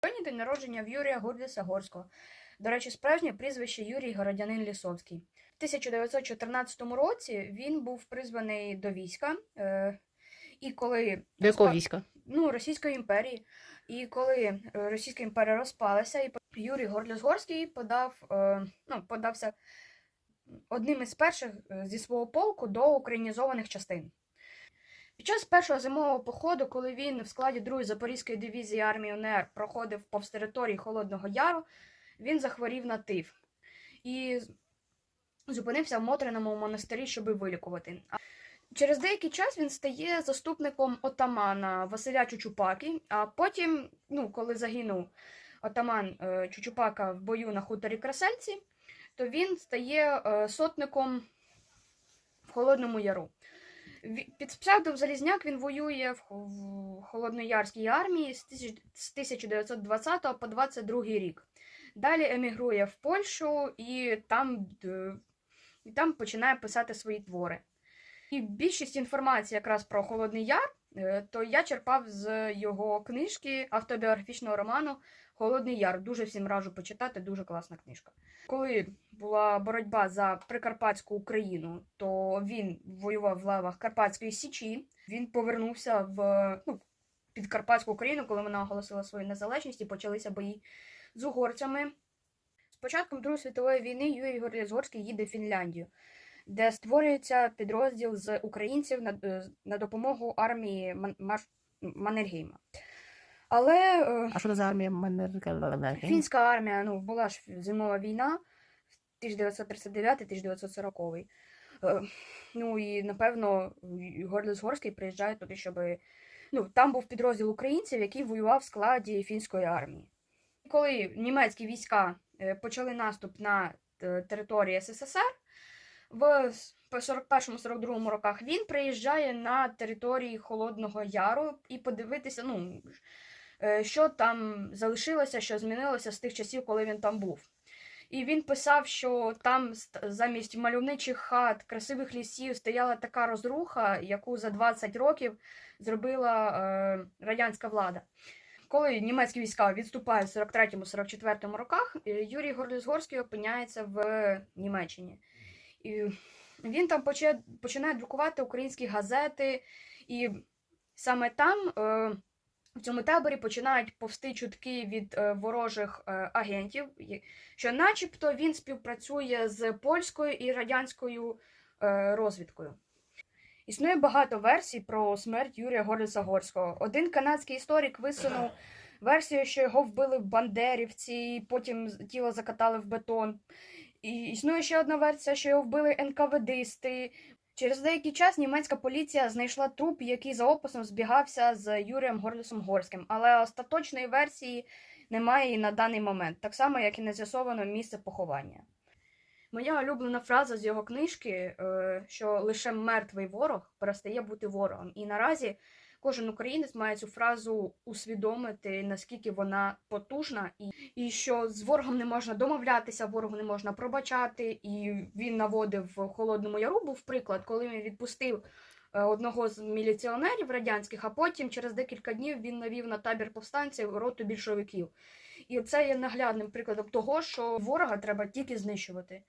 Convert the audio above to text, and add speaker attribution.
Speaker 1: Сьогодні день народження в Юрія Гурдіса Горського. До речі, справжнє прізвище Юрій Городянин Лісовський. В 1914 році він був призваний до війська. Е, і коли
Speaker 2: До якого війська?
Speaker 1: ну, Російської імперії. І коли е, Російська імперія розпалася, і Юрій Горліс-Горський подав, е, ну, подався одним із перших зі свого полку до українізованих частин. Під час першого зимового походу, коли він в складі 2-ї Запорізької дивізії армії УНР проходив повз території Холодного Яру, він захворів на тиф і зупинився в Мотриному монастирі, щоб вилікувати. Через деякий час він стає заступником отамана Василя Чучупаки, а потім, ну, коли загинув отаман е, Чучупака в бою на хуторі Красельці, то він стає е, сотником в Холодному Яру. Під псевдом Залізняк він воює в, Холодноярській армії з 1920 по 22 рік. Далі емігрує в Польщу і там, і там починає писати свої твори. І більшість інформації якраз про Холодний Яр, е, то я черпав з його книжки автобіографічного роману Холодний Яр. Дуже всім раджу почитати, дуже класна книжка. Коли була боротьба за Прикарпатську Україну, то він воював в лавах Карпатської Січі. Він повернувся в ну, під Карпатську Україну, коли вона оголосила свою незалежність і почалися бої з угорцями. З початком Другої світової війни Юрій Горлязгорський їде в Фінляндію, де створюється підрозділ з українців на, е, на допомогу армії Маннергейма. Але е,
Speaker 2: А що це за армія Маннергейма?
Speaker 1: Фінська армія, ну, була ж зимова війна 1939-1940. Е, Ну і напевно Горлис Горський приїжджає туди, щоб. Ну, там був підрозділ українців, який воював в складі фінської армії. Коли німецькі війська почали наступ на території СССР, в 41-42 роках він приїжджає на території Холодного Яру і подивитися, ну, е, що там залишилося, що змінилося з тих часів, коли він там був. І він писав, що там замість мальовничих хат, красивих лісів стояла така розруха, яку за 20 років зробила е, радянська влада. Коли німецькі війська відступають в 43-44 роках, е, Юрій Горліс-Горський опиняється в Німеччині. І він там починає друкувати українські газети, і саме там, е, в цьому таборі, починають повсти чутки від е, ворожих е, агентів, що начебто він співпрацює з польською і радянською розвідкою. Існує багато версій про смерть Юрія Горліса Горського. Один канадський історик висунув версію, що його вбили бандерівці, і потім тіло закатали в бетон. І існує ще одна версія, що його вбили НКВДисти. Через деякий час німецька поліція знайшла труп, який за описом збігався з Юрієм Горлісом Горським, але остаточної версії немає і на даний момент, так само, як і не з'ясовано місце поховання. Моя улюблена фраза з його книжки, е, що лише мертвий ворог перестає бути ворогом. І наразі кожен українець має цю фразу усвідомити, наскільки вона потужна, і, і що з ворогом не можна домовлятися, ворогу не можна пробачати. І він наводив в Холодному Яру був приклад, коли він відпустив е, одного з міліціонерів радянських, а потім через декілька днів він навів на табір повстанців роту більшовиків. І це є наглядним прикладом того, що ворога треба тільки знищувати.